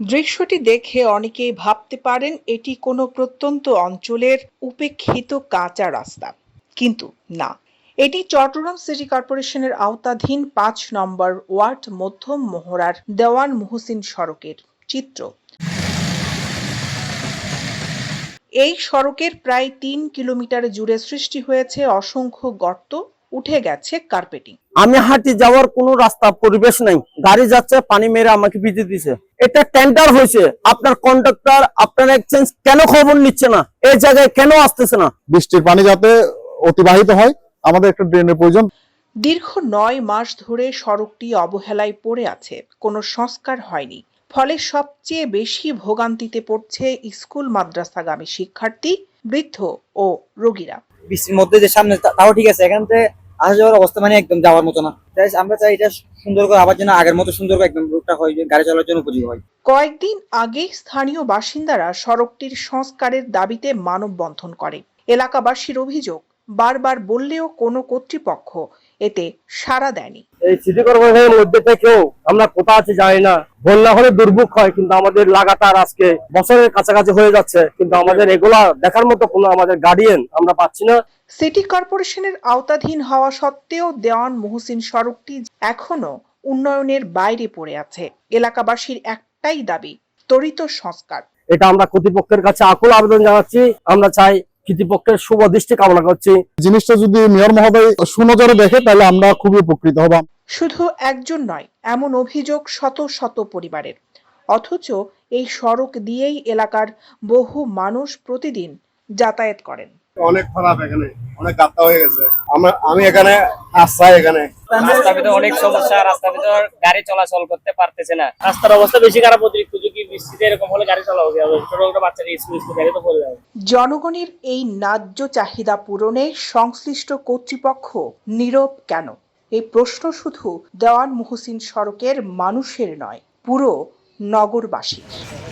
দৃশ্যটি দেখে অনেকেই ভাবতে পারেন এটি কোনো প্রত্যন্ত অঞ্চলের উপেক্ষিত কাঁচা রাস্তা। কিন্তু না, এটি চট্টগ্রাম সিটি কর্পোরেশনের আওতাধীন পাঁচ নম্বর ওয়ার্ড মধ্যম মোহরার দেওয়ান মুহসিন সড়কের চিত্র। এই সড়কের প্রায় তিন কিলোমিটার জুড়ে সৃষ্টি হয়েছে অসংখ্য গর্ত, উঠে গেছে কার্পেটিং। আমি হাঁটি যাওয়ার কোনো রাস্তা, পরিবেশ নাই। গাড়ি যাচ্ছে, পানি মেরে আমাকে ভিজে দিছে। এটা টেন্ডার হয়েছে। আপনার কন্ডাক্টর আপনার এক্সচেঞ্জ কেন খবর নিচ্ছে না? এই জায়গায় কেন আসতেছে না? বৃষ্টির পানি যাতে অতিবাহিত হয় আমাদের একটা ড্রেনের প্রয়োজন। দীর্ঘ নয় মাস ধরে সড়কটি অবহেলায় পড়ে আছে। কোনো সংস্কার হয়নি। ফলে সবচেয়ে বেশি ভোগান্তিতে পড়ছে স্কুল মাদ্রাসাগামী শিক্ষার্থী বৃদ্ধ ও রোগীরা। বৃষ্টির মধ্যে যে সামনে তাও ঠিক আছে। এখান থেকে আসা যাওয়ার অবস্থা মানে একদম যাওয়ার মতো না। আমরা চাই এটা সুন্দর করে আবার যেন আগের মতো সুন্দর করে একদম রোডটা হয় গাড়ি চলার জন্য উপযোগী হয়। কয়েকদিন আগে স্থানীয় বাসিন্দারা সড়কটির সংস্কারের দাবিতে মানববন্ধন করে। এলাকাবাসীর অভিযোগ, বারবার বললেও কোনো কর্তৃপক্ষ এতে সাড়া দেয়নি। এই সিটি কর্পোরেশনের মধ্যে থেকেও আমরা কোথা আছি জানি না। বন্যা হলে দুর্ভোগ হয় কিন্তু আমাদের লাগাতার আজকে বছরের কাছাকাছি হয়ে যাচ্ছে। কিন্তু আমাদের এগুলা দেখার মতো কোনো আমাদের গার্ডিয়ান আমরা পাচ্ছি না। সিটি কর্পোরেশনের আওতাধীন হওয়া সত্ত্বেও দেওয়ান মহসিন সড়কটি এখনও উন্নয়নের বাইরে পড়ে আছে। এলাকাবাসীর একটাই দাবি ত্বরিত সংস্কার। এটা আমরা কর্তৃপক্ষের কাছে আকুল আবেদন জানাচ্ছি। আমরা চাই কর্তৃপক্ষের শুভ দৃষ্টি কামনা করছি। জিনিসটা যদি মেয়র মহোদয় সুনজরে দেখে তাহলে আমরা খুবই উপকৃত হব। শুধু একজন নয় এমন অভিযোগ শত শত পরিবারের। অথচ এই সড়ক দিয়েই এলাকার বহু মানুষ প্রতিদিন যাতায়াত করেন। অনেক খারাপ এখানে অনেক গাত্তা হয়ে গেছে। আমরা আমি এখানে আসছি এখানে। রাস্তার ভিতরে অনেক সমস্যা রাস্তার ভিতর গাড়ি চলাচল করতে পারতেছে না। রাস্তার অবস্থা বেশি খারাপ অতিরিক্ত যদি বৃষ্টিতে এরকম হলে গাড়ি চলা হবে। ছোট ছোট বাচ্চারা স্কুল স্কুল গাড়ি তো পড়ে যাবে। জনগণের এই ন্যায্য চাহিদা পূরণে সংশ্লিষ্ট কর্তৃপক্ষ নীরব কেন? এই প্রশ্ন শুধু দেওয়ান মুহসিন সড়কের মানুষের নয় পুরো নগরবাসীর।